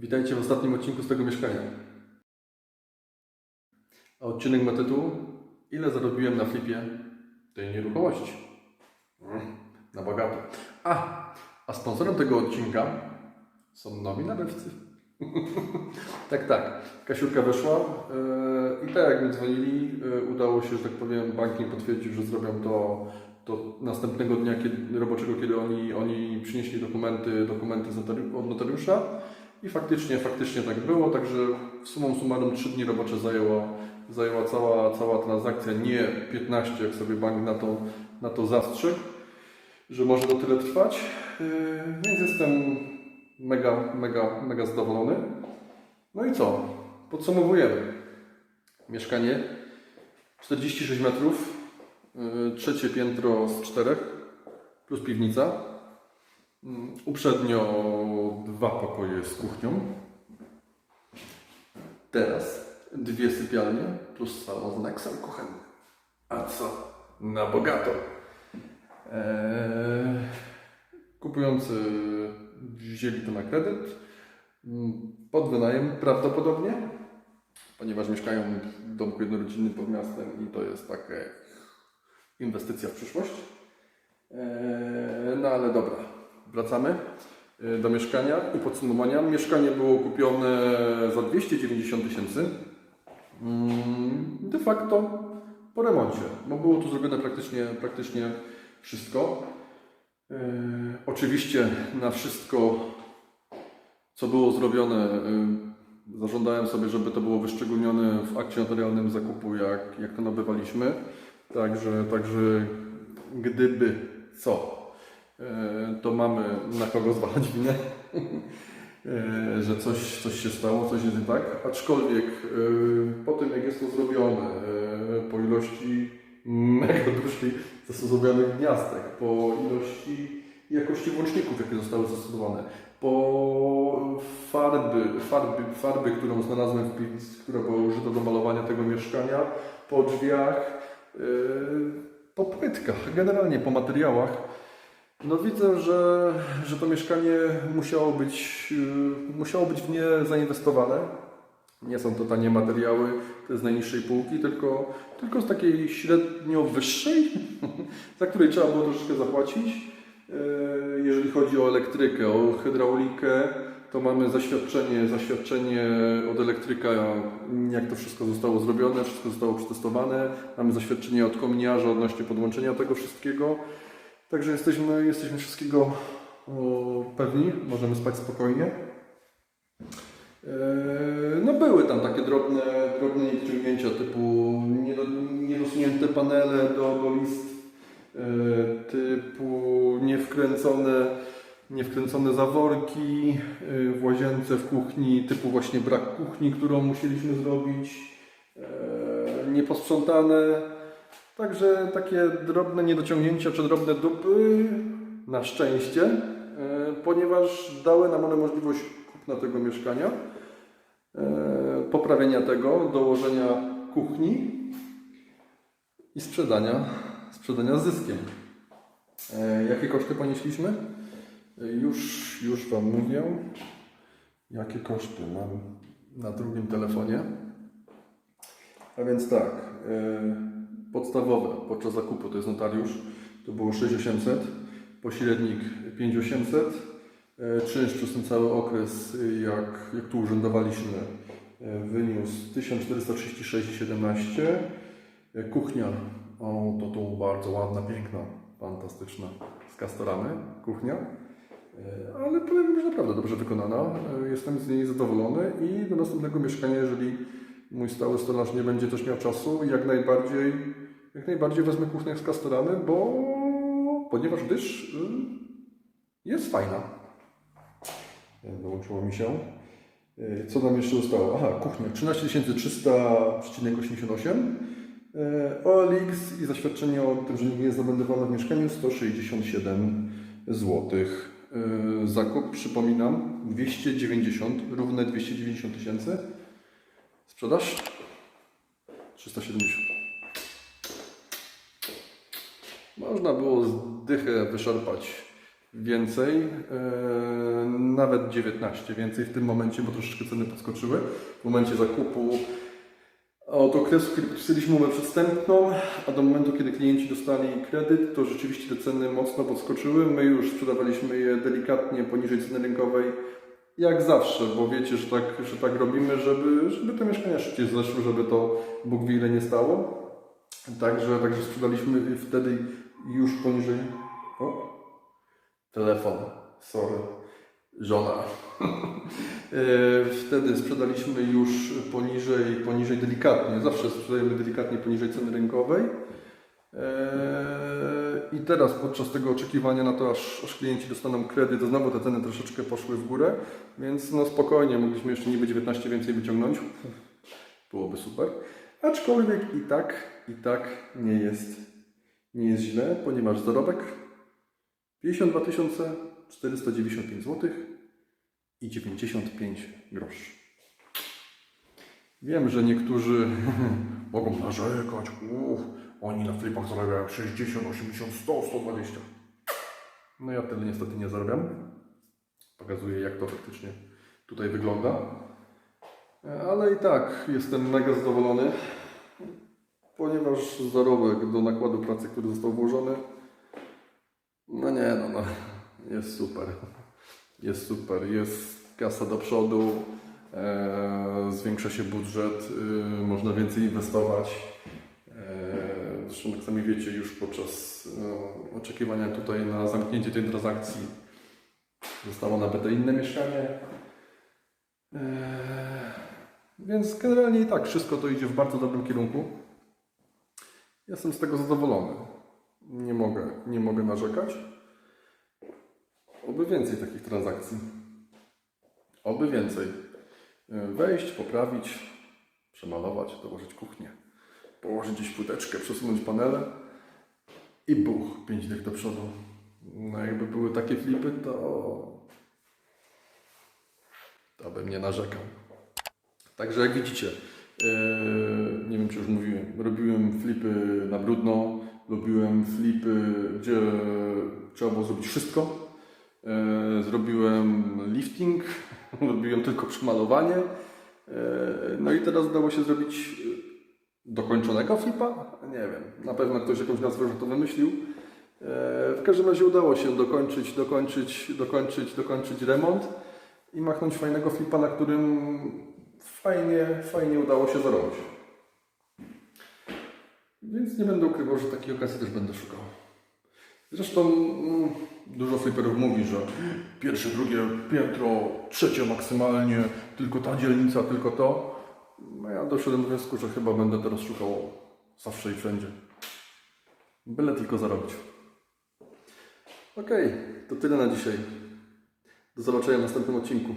Witajcie w ostatnim odcinku z tego mieszkania. A odcinek ma tytuł Ile zarobiłem na flipie tej nieruchomości? Mm, Na bogato. A, a sponsorem tego odcinka są nowi nabywcy. tak, tak. Kasiurka weszła yy, i tak jak mi dzwonili, yy, udało się, że tak powiem, bank mi potwierdził, że zrobią to, to następnego dnia kiedy, roboczego, kiedy oni, oni przynieśli dokumenty, dokumenty od notariusza. I faktycznie, faktycznie tak było, także sumą summarum 3 dni robocze zajęła, zajęła cała, cała transakcja, nie 15, jak sobie bank na to, na to zastrzegł, że może to tyle trwać. Yy, Więc jestem mega, mega, mega zadowolony. No i co? Podsumowujemy. Mieszkanie 46 metrów, yy, trzecie piętro z czterech, plus piwnica. Mm, Uprzednio dwa pokoje z kuchnią. Teraz dwie sypialnie plus salon z Nexem kuchenny. A co? Na bogato. Eee, kupujący wzięli to na kredyt. mm, Pod wynajem prawdopodobnie, ponieważ mieszkają w domku jednorodzinnym pod miastem i to jest taka inwestycja w przyszłość. Eee, No ale dobra, wracamy e, do mieszkania i podsumowania. Mieszkanie było kupione za 290 tysięcy. Mm, De facto po remoncie, bo było tu zrobione praktycznie, praktycznie wszystko. Eee, Oczywiście na wszystko, co było zrobione, e, zażądałem sobie, żeby to było wyszczególnione w akcie notarialnym zakupu, jak, jak to nabywaliśmy. Także, także gdyby co, to mamy na kogo zwalać winę, e, że coś, coś się stało, coś jest nie tak. Aczkolwiek e, po tym, jak jest to zrobione, e, po ilości mega dużej zastosowanych gniazdek, po ilości jakości włączników, jakie zostały zastosowane, po farby, farby, farby którą znalazłem w piwnicy, która była użyta do malowania tego mieszkania, po drzwiach, po płytkach, generalnie po materiałach. No widzę, że, że to mieszkanie musiało być, yy, musiało być w nie zainwestowane. Nie są to tanie materiały, z najniższej półki, tylko, tylko z takiej średnio wyższej, za której trzeba było troszeczkę zapłacić. Yy, Jeżeli chodzi o elektrykę, o hydraulikę, to mamy zaświadczenie, zaświadczenie od elektryka, jak to wszystko zostało zrobione, wszystko zostało przetestowane. Mamy zaświadczenie od kominiarza odnośnie podłączenia tego wszystkiego. Także jesteśmy, jesteśmy wszystkiego pewni, możemy spać spokojnie. Eee, No były tam takie drobne, drobne niedociągnięcia typu niedo- niedosunięte panele do, do list, eee, typu niewkręcone, niewkręcone zaworki eee, w łazience, w kuchni, typu właśnie brak kuchni, którą musieliśmy zrobić, nieposprzątane. Także takie drobne niedociągnięcia czy drobne dupy na szczęście, e, ponieważ dały nam one możliwość kupna tego mieszkania, e, poprawienia tego, dołożenia kuchni i sprzedania, sprzedania zyskiem. E, Jakie koszty ponieśliśmy? Już, już Wam mówię. Jakie koszty mam na drugim telefonie. A więc tak, e, podstawowe podczas zakupu to jest notariusz, to było 6800, pośrednik 5800, e, czynsz przez ten cały okres, jak, jak tu urzędowaliśmy, e, wyniósł 1436,17, E, kuchnia, o to tu bardzo ładna, piękna, fantastyczna, z kastoramy kuchnia, ale powiem, że naprawdę dobrze wykonana, jestem z niej zadowolony i do następnego mieszkania, jeżeli mój stały stolarz nie będzie też miał czasu, jak najbardziej, jak najbardziej wezmę kuchnię z kastoramy, bo ponieważ gdyż y, jest fajna. E, Dołączyło mi się. Y, Co nam jeszcze zostało? Aha, kuchnia 13 300,88. E, OLX i zaświadczenie o tym, że nie jest zameldowane w mieszkaniu 167 zł. Zakup, przypominam, 290, równe 290 tysięcy. Sprzedaż? 370. Można było dychę wyszarpać więcej, e, nawet 19 więcej w tym momencie, bo troszeczkę ceny podskoczyły. W momencie zakupu od okresu, kiedy podpisaliśmy umowę przystępną, a do momentu, kiedy klienci dostali kredyt, to rzeczywiście te ceny mocno podskoczyły. My już sprzedawaliśmy je delikatnie poniżej ceny rynkowej, jak zawsze, bo wiecie, że tak, że tak robimy, żeby, żeby te mieszkania szybciej zeszły, żeby to Bóg wie ile nie stało. Także, także sprzedaliśmy wtedy już poniżej. O, telefon, sorry, żona. E, Wtedy sprzedaliśmy już poniżej, poniżej delikatnie, zawsze sprzedajemy delikatnie poniżej ceny rynkowej. E, I teraz podczas tego oczekiwania na to, aż, aż klienci dostaną kredyt, to znowu te ceny troszeczkę poszły w górę, więc no spokojnie, mogliśmy jeszcze niby 19 więcej wyciągnąć. Byłoby super. Aczkolwiek i tak, i tak nie jest, nie jest źle, ponieważ zarobek 52 495 zł i 95 groszy. Wiem, że niektórzy mogą narzekać, uff, oni na flipach zarabiają 60, 80, 100, 120. No ja tyle niestety nie zarabiam. Pokazuję jak to faktycznie tutaj wygląda. Ale i tak jestem mega zadowolony, ponieważ zarobek do nakładu pracy, który został włożony, no nie, no, no jest super. Jest super, jest kasa do przodu, e, zwiększa się budżet, e, można więcej inwestować. E, zresztą jak sami wiecie, już podczas e, oczekiwania tutaj na zamknięcie tej transakcji zostało nabyte inne mieszkanie. E, więc generalnie i tak wszystko to idzie w bardzo dobrym kierunku. Jestem z tego zadowolony. Nie mogę, nie mogę narzekać. Oby więcej takich transakcji. Oby więcej. Wejść, poprawić, przemalować, dołożyć kuchnię, położyć gdzieś płyteczkę, przesunąć panele i buch, pięć dych do przodu. No jakby były takie flipy, to to bym nie narzekał. Także jak widzicie, nie wiem czy już mówiłem, robiłem flipy na brudno, robiłem flipy, gdzie trzeba było zrobić wszystko. Yy, Zrobiłem lifting, robiłem tylko przemalowanie. Yy, No i teraz udało się zrobić yy, dokończonego flipa? Nie wiem, na pewno ktoś jakąś nazwę że to wymyślił. Yy, W każdym razie udało się dokończyć, dokończyć, dokończyć, dokończyć remont i machnąć fajnego flipa, na którym fajnie, fajnie udało się zarobić. Więc nie będę ukrywał, że takiej okazji też będę szukał. Zresztą mm, dużo fliperów mówi, że pierwsze, drugie piętro, trzecie maksymalnie, tylko ta dzielnica, tylko to. No ja doszedłem do wniosku, że chyba będę teraz szukał zawsze i wszędzie. Byle tylko zarobić. Okej, to tyle na dzisiaj. Do zobaczenia w następnym odcinku.